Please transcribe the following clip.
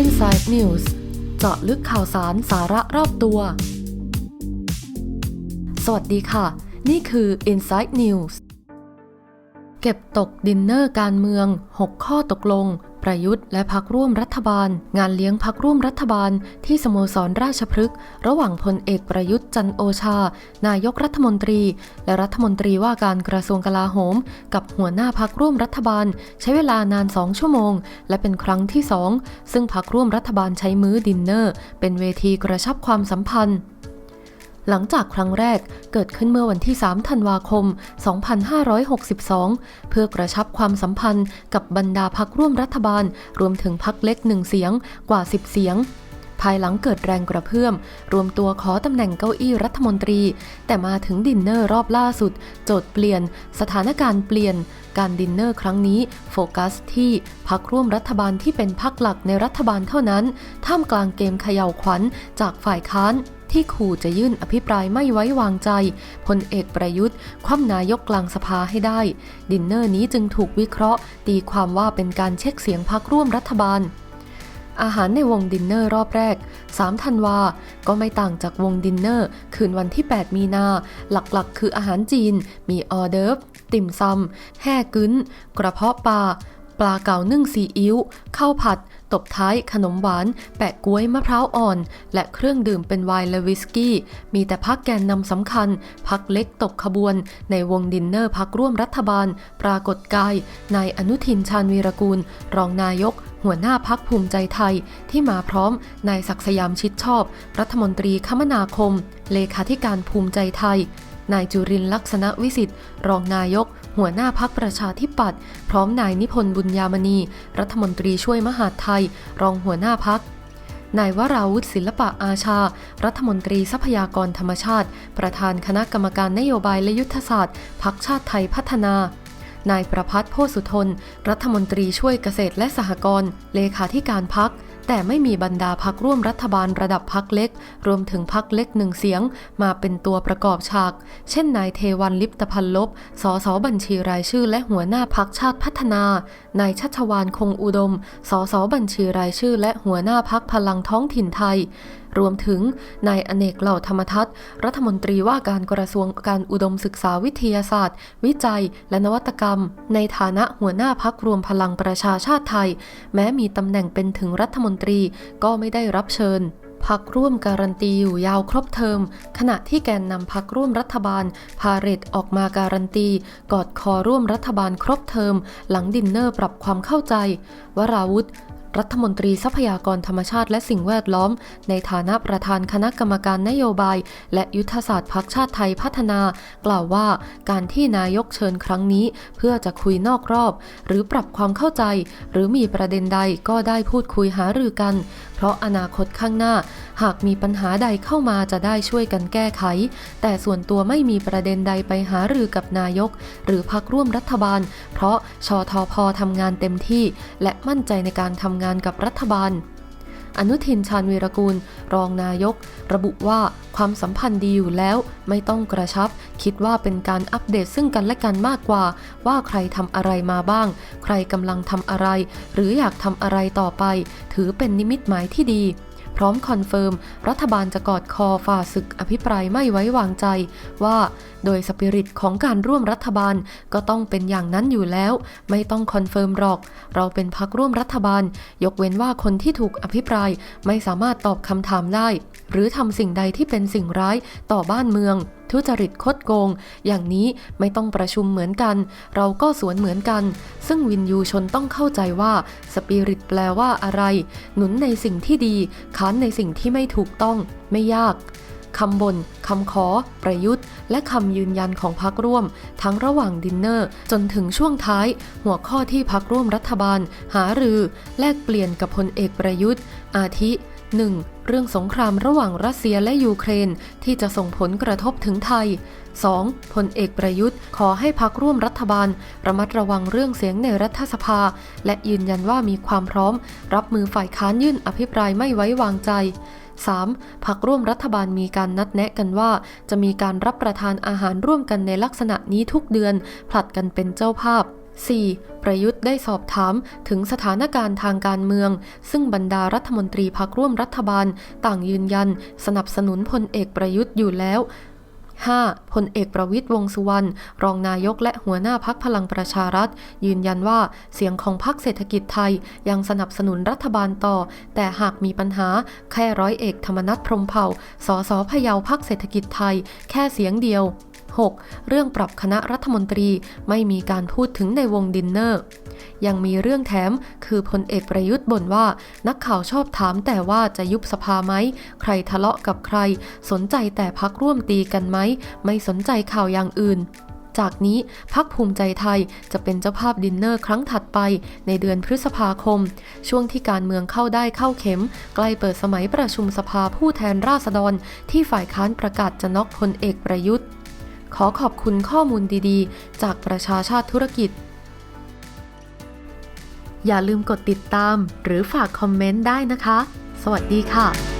Inside News เจาะลึกข่าวสารสาระรอบตัว สวัสดีค่ะ นี่คือ Inside News เก็บตกดินเนอร์การเมือง 6 ข้อตกลง ประยุทธ์และพักร่วมรัฐบาล งานเลี้ยงพักร่วมรัฐบาล ที่สโมสรราชพฤกษ์ระหว่างพลเอกประยุทธ์จันโอชา นายกรัฐมนตรี และรัฐมนตรีว่าการกระทรวงกลาโหม กับหัวหน้าพักร่วมรัฐบาล ใช้เวลานาน 2 ชั่วโมง และเป็นครั้งที่ 2 ซึ่งพักร่วมรัฐบาลใช้มื้อดินเนอร์ เป็นเวทีกระชับความสัมพันธ์ หลังจากครั้งแรกเกิดขึ้นเมื่อวันที่ 3 ธันวาคม 2562 เพื่อกระชับความสัมพันธ์กับบรรดาพักร่วมรัฐบาล รวมถึงพักเล็กหนึ่งเสียงกว่า 10 เสียง ภายหลังเกิดแรงกระเพื่อม รวมตัวขอตำแหน่งเก้าอี้รัฐมนตรี แต่มาถึงดินเนอร์รอบล่าสุด โจทย์เปลี่ยน สถานการณ์เปลี่ยน การดินเนอร์ครั้งนี้ โฟกัสที่พักร่วมรัฐบาลที่เป็นพักหลักในรัฐบาลเท่านั้น ท่ามกลางเกมเขย่าวขวัญจากฝ่ายค้าน ที่ขู่จะยื่นอภิปรายไม่ไว้วางใจพลเอกประยุทธ์ คว่ำนายกกลางสภาให้ได้ ดินเนอร์นี้จึงถูกวิเคราะห์ ตีความว่าเป็นการเช็คเสียงพักร่วมรัฐบาลอาหารในวงดินเนอร์รอบแรก 3 ธันวา ก็ไม่ต่างจากวงดินเนอร์ คืนวันที่ 8 มีนา หลักๆ คืออาหารจีน มีออเดิร์ฟ ติ่มซำ แห่กึ้น กระเพาะปลา ปลาเก๋านึ่งซีอิ๊ว ข้าวผัด ตบท้ายขนมหวาน แปะกล้วยมะพร้าวอ่อน และเครื่องดื่มเป็นไวน์และวิสกี้ มีแต่พักแกนนำสำคัญ พักเล็กตกขบวน ในวงดินเนอร์พักร่วมรัฐบาล ปรากฏกายนายอนุทินชาญวีรกูล รองนายกหัวหน้าพักภูมิใจไทยที่มาพร้อมนายศักสยามชิดชอบ รัฐมนตรีคมนาคม เลขาธิการภูมิใจไทย นายจุรินลักษณะวิสิทธิ์ รองนายก หัวหน้าพักประชาธิปัตย์พร้อมนายนิพนธ์บุญยามณี รัฐมนตรีช่วยมหาดไทย รองหัวหน้าพักนายวราวุฒิศิลปะอาชา รัฐมนตรีทรัพยากรธรรมชาติ ประธานคณะกรรมการนโยบายและยุทธศาสตร์พักชาติไทยพัฒนา นายประพัฒน์โพสุทน รัฐมนตรีช่วยเกษตรและสหกรณ์เลขาธิการพัก แต่ไม่มีบรรดาพักร่วมรัฐบาลระดับพักเล็ก รวมถึงพักเล็กหนึ่งเสียง มาเป็นตัวประกอบฉาก เช่นนายเทวันลิปตพันลบ สสบัญชีรายชื่อและหัวหน้าพักชาติพัฒนา นายชัชวานคงอุดม สสบัญชีรายชื่อและหัวหน้าพักพลังท้องถิ่นไทย รวมถึงนายอเนกเหล่าธรรมทัศน์รัฐมนตรีว่าการกระทรวงการอุดมศึกษาวิทยาศาสตร์ วิจัย และนวัตกรรม ในฐานะหัวหน้าพักรวมพลังประชาชาติไทย แม้มีตำแหน่งเป็นถึงรัฐมนตรีก็ไม่ได้รับเชิญพักร่วมการันตีอยู่ยาวครบเทอม ขณะที่แกนนำพักร่วมรัฐบาล พาเรตออกมาการันตี กอดคอร่วมรัฐบาลครบเทอม หลังดินเนอร์ปรับความเข้าใจ วราวุธ รัฐมนตรีทรัพยากรธรรมชาติและสิ่งแวดล้อม ในฐานะประธานคณะกรรมการนโยบาย และยุทธศาสตร์พักชาติไทยพัฒนา กล่าวว่า การที่นายกเชิญครั้งนี้ เพื่อจะคุยนอกรอบ หรือปรับความเข้าใจ หรือมีประเด็นใดก็ได้พูดคุยหารือกัน เพราะอนาคตข้างหน้า หากมีปัญหาใดเข้ามาจะได้ช่วยกันแก้ไข แต่ส่วนตัวไม่มีประเด็นใดไปหารือกับนายก หรือพักร่วมรัฐบาล เพราะ ชอทอพอทำงานเต็มที่ และมั่นใจในการทำงานกับรัฐบาล อนุทินชาญวีรกูล รองนายก ระบุว่าความสัมพันธ์ดีอยู่แล้วไม่ต้องกระชับ คิดว่าเป็นการอัปเดตซึ่งกันและกันมากกว่า ว่าใครทำอะไรมาบ้าง ใครกำลังทำอะไร หรืออยากทำอะไรต่อไป ถือเป็นนิมิตหมายที่ดี พร้อมคอนเฟิร์ม รัฐบาลจะกอดคอฝ่าศึกอภิปรายไม่ไว้วางใจ ว่าโดยสปิริตของการร่วมรัฐบาลก็ต้องเป็นอย่างนั้นอยู่แล้ว ไม่ต้องคอนเฟิร์มหรอก เราเป็นพักร่วมรัฐบาล ยกเว้นว่าคนที่ถูกอภิปรายไม่สามารถตอบคำถามได้ หรือทำสิ่งใดที่เป็นสิ่งร้ายต่อบ้านเมือง ทุจริตคดโกง อย่างนี้ไม่ต้องประชุมเหมือนกัน เราก็สวนเหมือนกัน ซึ่งวินยูชนต้องเข้าใจว่าสปิริตแปลว่าอะไร หนุนในสิ่งที่ดีค้านในสิ่งที่ไม่ถูกต้อง ไม่ยากคำบน่นคำขอ ประยุทธ์ และคำยืนยันของพักร่วม ทั้งระหว่างดินเนอร์ จนถึงช่วงท้าย หัวข้อที่พักร่วมรัฐบาล หารือ แลกเปลี่ยนกับพลเอกประยุทธ์ อาทิ 1. เรื่องสงครามระหว่างรัสเซียและยูเครนที่จะส่งผลกระทบถึงไทย 2. พลเอกประยุทธ์ขอให้พักร่วมรัฐบาล ระมัดระวังเรื่องเสียงในรัฐสภา และยืนยันว่ามีความพร้อม รับมือฝ่ายค้านยื่นอภิปรายไม่ไว้วางใจ 3. พักร่วมรัฐบาลมีการนัดแนะกันว่า จะมีการรับประทานอาหารร่วมกันในลักษณะนี้ทุกเดือน ผลัดกันเป็นเจ้าภาพ 4. ประยุทธ์ได้สอบถามถึงสถานการณ์ทางการเมือง ซึ่งบรรดารัฐมนตรีพักร่วมรัฐบาล ต่างยืนยัน สนับสนุนพลเอกประยุทธ์อยู่แล้ว 5. พลเอกประวิตยวงษ์สุวรรณรองนายกและหัวหน้าพักพลังประชารัฐ ยืนยันว่าเสียงของพักเศรษฐกิจไทยยังสนับสนุนรัฐบาลต่อ แต่หากมีปัญหาแค่ร้อยเอกธรรมนัฐพรมเผ่าสสพะเยาพักเศรษฐกิจไทย แค่เสียงเดียว 6. เรื่องปรับคณะรัฐมนตรีไม่มีการพูดถึงในวงดินเนอร์ ยังมีเรื่องแถมคือพลเอกประยุทธ์บ่นว่า นักข่าวชอบถามแต่ว่าจะยุบสภาไหม ใครทะเลาะกับใคร สนใจแต่พักร่วมตีกันไหม ไม่สนใจข่าวอย่างอื่นจากนี้พักภูมิใจไทยจะเป็นเจ้าภาพดินเนอร์ครั้งถัดไปในเดือนพฤษภาคม ช่วงที่การเมืองเข้าได้เข้าเข็ม ใกล้เปิดสมัยประชุมสภาผู้แทนราษฎร ที่ฝ่ายค้านประกาศจะน็อกพลเอกประยุทธ์ ขอขอบคุณข้อมูลดีๆ จากประชาชาติธุรกิจ อย่าลืมกดติดตามหรือฝากคอมเมนต์ได้นะคะ สวัสดีค่ะ